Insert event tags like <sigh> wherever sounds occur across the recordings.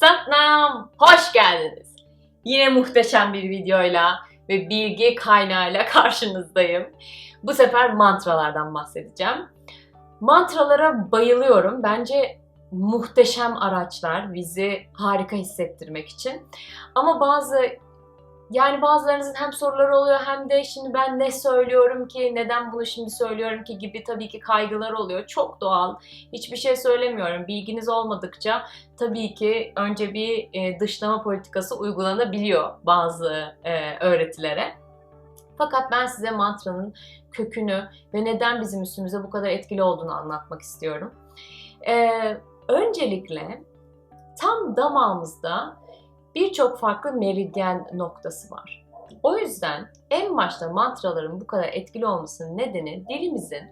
Satnam, hoş geldiniz. Yine muhteşem bir videoyla ve bilgi kaynağıyla <laughs> karşınızdayım. Bu sefer mantralardan bahsedeceğim. Mantralara bayılıyorum. Bence muhteşem araçlar bizi harika hissettirmek için. Ama bazı yani bazılarınızın hem soruları oluyor hem de şimdi ben ne söylüyorum ki, neden bunu şimdi söylüyorum ki gibi tabii ki kaygılar oluyor. Çok doğal. Hiçbir şey söylemiyorum. Bilginiz olmadıkça tabii ki önce bir e, dışlama politikası uygulanabiliyor bazı e, öğretilere. Fakat ben size mantranın kökünü ve neden bizim üstümüze bu kadar etkili olduğunu anlatmak istiyorum. E, öncelikle tam damağımızda birçok farklı meridyen noktası var. O yüzden en başta mantraların bu kadar etkili olmasının nedeni dilimizin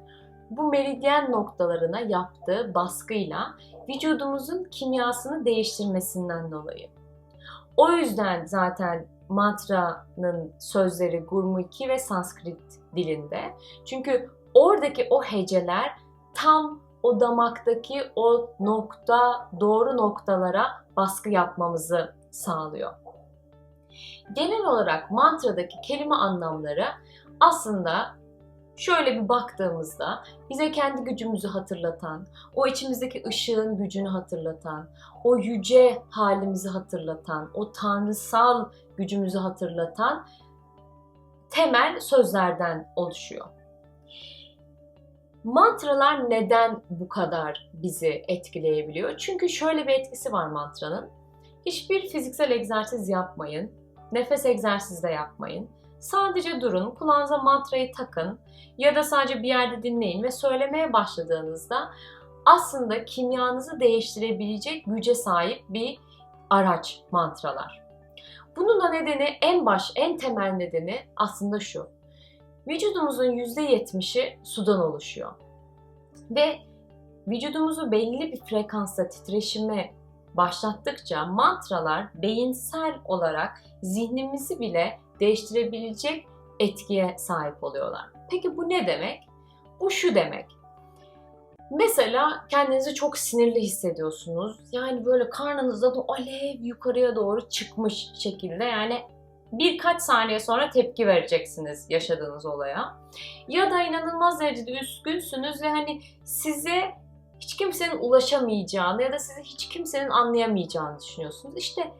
bu meridyen noktalarına yaptığı baskıyla vücudumuzun kimyasını değiştirmesinden dolayı. O yüzden zaten mantranın sözleri Gurmukhi ve Sanskrit dilinde. Çünkü oradaki o heceler tam o damaktaki o nokta, doğru noktalara baskı yapmamızı sağlıyor. Genel olarak mantradaki kelime anlamları aslında şöyle bir baktığımızda bize kendi gücümüzü hatırlatan, o içimizdeki ışığın gücünü hatırlatan, o yüce halimizi hatırlatan, o tanrısal gücümüzü hatırlatan temel sözlerden oluşuyor. Mantralar neden bu kadar bizi etkileyebiliyor? Çünkü şöyle bir etkisi var mantranın. Hiçbir fiziksel egzersiz yapmayın. Nefes egzersizi de yapmayın. Sadece durun, kulağınıza mantrayı takın ya da sadece bir yerde dinleyin ve söylemeye başladığınızda aslında kimyanızı değiştirebilecek güce sahip bir araç mantralar. Bunun da nedeni en baş, en temel nedeni aslında şu. Vücudumuzun %70'i sudan oluşuyor. Ve vücudumuzu belli bir frekansta titreşime başlattıkça mantralar beyinsel olarak zihnimizi bile değiştirebilecek etkiye sahip oluyorlar. Peki bu ne demek? Bu şu demek. Mesela kendinizi çok sinirli hissediyorsunuz. Yani böyle karnınızda da alev yukarıya doğru çıkmış şekilde yani birkaç saniye sonra tepki vereceksiniz yaşadığınız olaya. Ya da inanılmaz derecede üzgünsünüz ve hani size hiç kimsenin ulaşamayacağını ya da sizi hiç kimsenin anlayamayacağını düşünüyorsunuz. İşte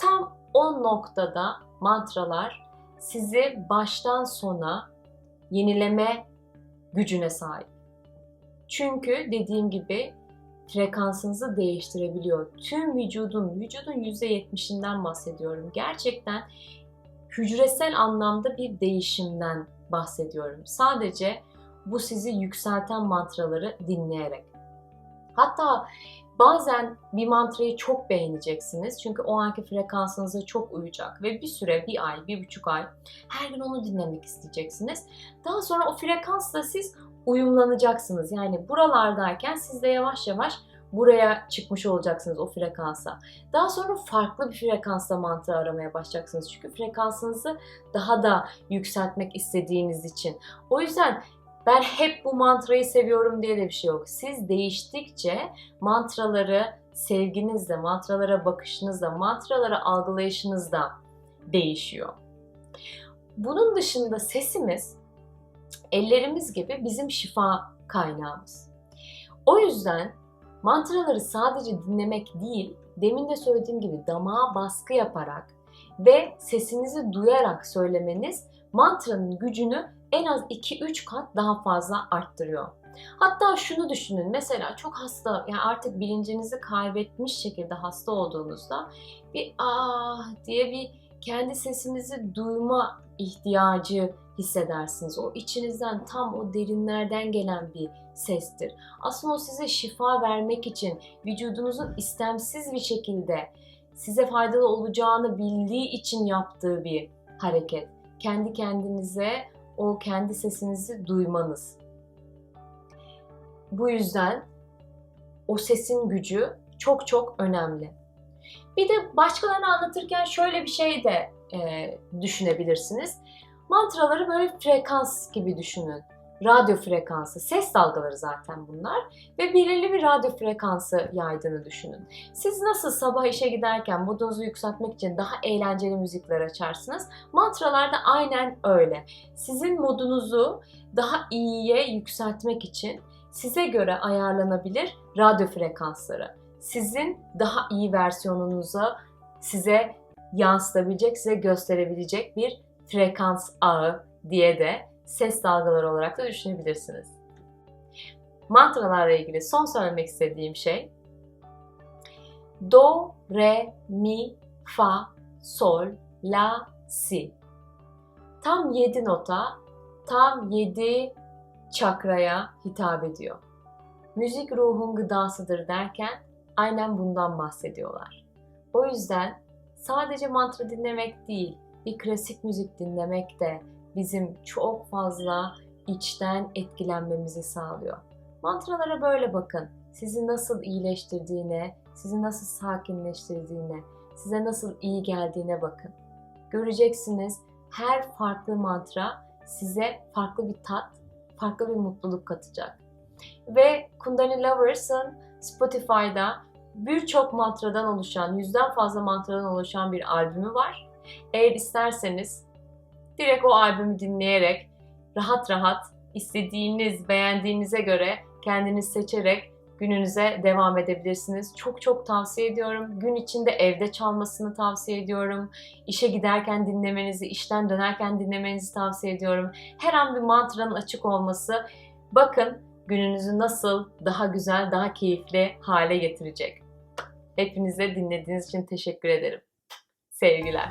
tam o noktada mantralar sizi baştan sona yenileme gücüne sahip. Çünkü dediğim gibi frekansınızı değiştirebiliyor. Tüm vücudun, vücudun %70'inden bahsediyorum. Gerçekten hücresel anlamda bir değişimden bahsediyorum. Sadece bu sizi yükselten mantraları dinleyerek. Hatta bazen bir mantrayı çok beğeneceksiniz. Çünkü o anki frekansınıza çok uyacak ve bir süre, bir ay, bir buçuk ay her gün onu dinlemek isteyeceksiniz. Daha sonra o frekansla siz uyumlanacaksınız. Yani buralardayken siz de yavaş yavaş buraya çıkmış olacaksınız o frekansa. Daha sonra farklı bir frekansta mantra aramaya başlayacaksınız. Çünkü frekansınızı daha da yükseltmek istediğiniz için. O yüzden ben hep bu mantrayı seviyorum diye de bir şey yok. Siz değiştikçe mantraları sevginizle, mantralara bakışınızla, mantralara algılayışınız da değişiyor. Bunun dışında sesimiz ellerimiz gibi bizim şifa kaynağımız. O yüzden mantraları sadece dinlemek değil, demin de söylediğim gibi damağa baskı yaparak ve sesinizi duyarak söylemeniz mantranın gücünü en az 2-3 kat daha fazla arttırıyor. Hatta şunu düşünün mesela çok hasta yani artık bilincinizi kaybetmiş şekilde hasta olduğunuzda bir ah diye bir kendi sesinizi duyma ihtiyacı hissedersiniz. O içinizden tam o derinlerden gelen bir sestir. Aslında o size şifa vermek için vücudunuzun istemsiz bir şekilde size faydalı olacağını bildiği için yaptığı bir hareket. Kendi kendinize o kendi sesinizi duymanız. Bu yüzden o sesin gücü çok çok önemli. Bir de başkalarına anlatırken şöyle bir şey de e, düşünebilirsiniz. Mantraları böyle frekans gibi düşünün. radyo frekansı, ses dalgaları zaten bunlar ve belirli bir radyo frekansı yaydığını düşünün. Siz nasıl sabah işe giderken modunuzu yükseltmek için daha eğlenceli müzikler açarsınız? Mantralar da aynen öyle. Sizin modunuzu daha iyiye yükseltmek için size göre ayarlanabilir radyo frekansları. Sizin daha iyi versiyonunuza size yansıtabilecek, size gösterebilecek bir frekans ağı diye de ses dalgaları olarak da düşünebilirsiniz. Mantralarla ilgili son söylemek istediğim şey Do, Re, Mi, Fa, Sol, La, Si. Tam 7 nota, tam 7 çakraya hitap ediyor. Müzik ruhun gıdasıdır derken aynen bundan bahsediyorlar. O yüzden sadece mantra dinlemek değil, bir klasik müzik dinlemek de bizim çok fazla içten etkilenmemizi sağlıyor. Mantralara böyle bakın. Sizi nasıl iyileştirdiğine, sizi nasıl sakinleştirdiğine, size nasıl iyi geldiğine bakın. Göreceksiniz her farklı mantra size farklı bir tat, farklı bir mutluluk katacak. Ve Kundalini Lovers'ın Spotify'da birçok mantradan oluşan, yüzden fazla mantradan oluşan bir albümü var. Eğer isterseniz direkt o albümü dinleyerek rahat rahat istediğiniz, beğendiğinize göre kendiniz seçerek gününüze devam edebilirsiniz. Çok çok tavsiye ediyorum. Gün içinde evde çalmasını tavsiye ediyorum. İşe giderken dinlemenizi, işten dönerken dinlemenizi tavsiye ediyorum. Her an bir mantranın açık olması bakın gününüzü nasıl daha güzel, daha keyifli hale getirecek. Hepinize dinlediğiniz için teşekkür ederim. Sevgiler.